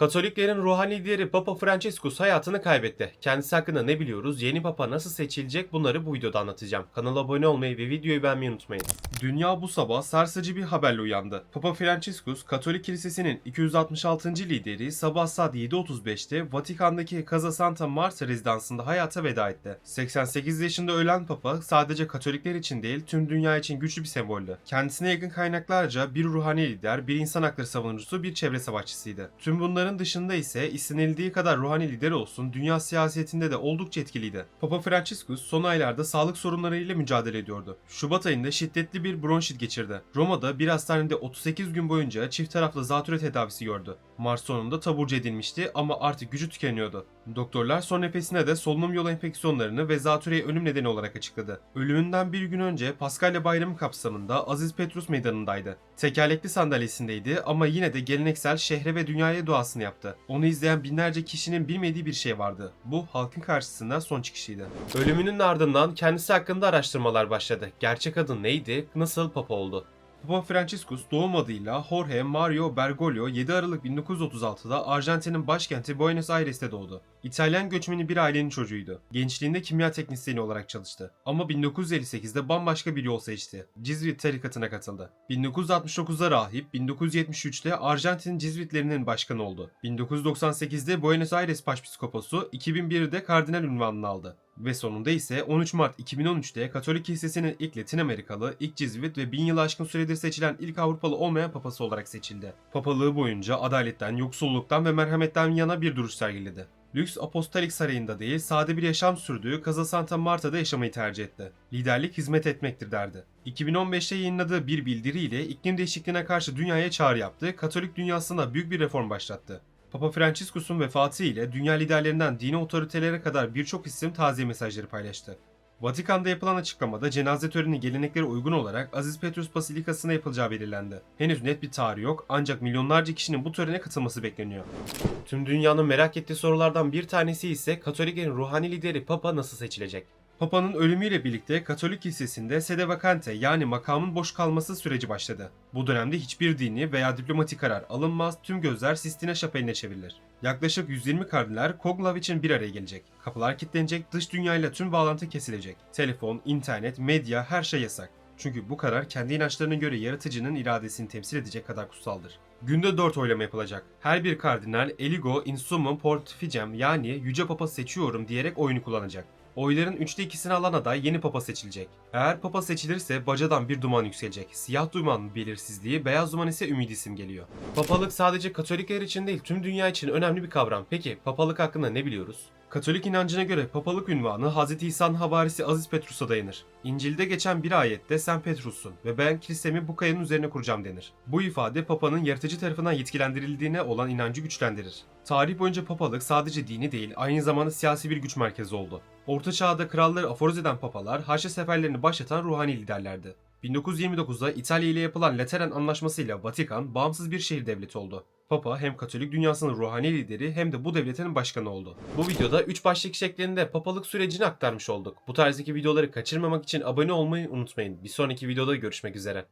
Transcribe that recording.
Katoliklerin ruhani lideri Papa Franciscus hayatını kaybetti. Kendisi hakkında ne biliyoruz, yeni papa nasıl seçilecek bunları bu videoda anlatacağım. Kanala abone olmayı ve videoyu beğenmeyi unutmayın. Dünya bu sabah sarsıcı bir haberle uyandı. Papa Franciscus, Katolik Kilisesi'nin 266. lideri sabah saat 7.35'te Vatikan'daki Casa Santa Marta rezidansında hayata veda etti. 88 yaşında ölen Papa sadece Katolikler için değil tüm dünya için güçlü bir semboldü. Kendisine yakın kaynaklarca bir ruhani lider, bir insan hakları savunucusu, bir çevre savaşçısıydı. Tüm bunların dışında ise istenildiği kadar ruhani lider olsun dünya siyasetinde de oldukça etkiliydi. Papa Franciscus son aylarda sağlık sorunlarıyla mücadele ediyordu. Şubat ayında şiddetli bir bronşit geçirdi. Roma'da bir hastanede 38 gün boyunca çift taraflı zatürre tedavisi gördü. Mart sonunda taburcu edilmişti ama artık gücü tükeniyordu. Doktorlar son nefesine de solunum yolu enfeksiyonlarını ve zatürreyi ölüm nedeni olarak açıkladı. Ölümünden bir gün önce Paskalya Bayramı kapsamında Aziz Petrus meydanındaydı. Tekerlekli sandalyesindeydi ama yine de geleneksel şehre ve dünyaya duasını yaptı. Onu izleyen binlerce kişinin bilmediği bir şey vardı. Bu halkın karşısında son çıkışıydı. Ölümünün ardından kendisi hakkında araştırmalar başladı. Gerçek adı neydi? Nasıl papa oldu? Papa Franciscus doğum adıyla Jorge Mario Bergoglio 7 Aralık 1936'da Arjantin'in başkenti Buenos Aires'te doğdu. İtalyan göçmeni bir ailenin çocuğuydu. Gençliğinde kimya teknisyeni olarak çalıştı. Ama 1958'de bambaşka bir yol seçti. Cizvit tarikatına katıldı. 1969'da rahip, 1973'te Arjantin Cizvitlerinin başkanı oldu. 1998'de Buenos Aires Başpiskoposu, 2001'de kardinal unvanını aldı. Ve sonunda ise 13 Mart 2013'te Katolik Kilisesi'nin ilk Latin Amerikalı, ilk Cizvit ve bin yılı aşkın süredir seçilen ilk Avrupalı olmayan papası olarak seçildi. Papalığı boyunca adaletten, yoksulluktan ve merhametten yana bir duruş sergiledi. Lüks apostolik sarayında değil, sade bir yaşam sürdüğü Casa Santa Marta'da yaşamayı tercih etti. Liderlik hizmet etmektir derdi. 2015'te yayınladığı bir bildiriyle iklim değişikliğine karşı dünyaya çağrı yaptı, Katolik dünyasında büyük bir reform başlattı. Papa Franciscus'un vefatı ile dünya liderlerinden dini otoritelere kadar birçok isim taziye mesajları paylaştı. Vatikan'da yapılan açıklamada cenaze töreni geleneklere uygun olarak Aziz Petrus Basilikası'na yapılacağı belirlendi. Henüz net bir tarih yok ancak milyonlarca kişinin bu törene katılması bekleniyor. Tüm dünyanın merak ettiği sorulardan bir tanesi ise Katoliklerin ruhani lideri Papa nasıl seçilecek? Papa'nın ölümüyle birlikte Katolik Kilisesi'nde sede vacante yani makamın boş kalması süreci başladı. Bu dönemde hiçbir dini veya diplomatik karar alınmaz, tüm gözler Sistine Şapeli'ne çevrilir. Yaklaşık 120 kardinal Koglav için bir araya gelecek. Kapılar kilitlenecek, dış dünyayla tüm bağlantı kesilecek. Telefon, internet, medya her şey yasak. Çünkü bu karar kendi inançlarına göre yaratıcının iradesini temsil edecek kadar kutsaldır. Günde 4 oylama yapılacak. Her bir kardinal Eligo in summum pontificem yani Yüce Papa seçiyorum diyerek oyunu kullanacak. Oyların üçte ikisini alan aday yeni papa seçilecek. Eğer papa seçilirse bacadan bir duman yükselecek. Siyah duman belirsizliği, beyaz duman ise ümidi simgeliyor. Papalık sadece Katolikler için değil tüm dünya için önemli bir kavram. Peki papalık hakkında ne biliyoruz? Katolik inancına göre papalık ünvanı Hz. İsa'nın havarisi Aziz Petrus'a dayanır. İncil'de geçen bir ayette sen Petrus'sun ve ben kilisemi bu kayanın üzerine kuracağım denir. Bu ifade papanın yaratıcı tarafından yetkilendirildiğine olan inancı güçlendirir. Tarih boyunca papalık sadece dini değil aynı zamanda siyasi bir güç merkezi oldu. Orta çağda kralları aforoz eden papalar Haçlı seferlerini başlatan ruhani liderlerdi. 1929'da İtalya ile yapılan Lateran Anlaşması'yla Vatikan bağımsız bir şehir devleti oldu. Papa hem Katolik dünyasının ruhani lideri hem de bu devletin başkanı oldu. Bu videoda 3 başlık şeklinde papalık sürecini aktarmış olduk. Bu tarzdaki videoları kaçırmamak için abone olmayı unutmayın. Bir sonraki videoda görüşmek üzere.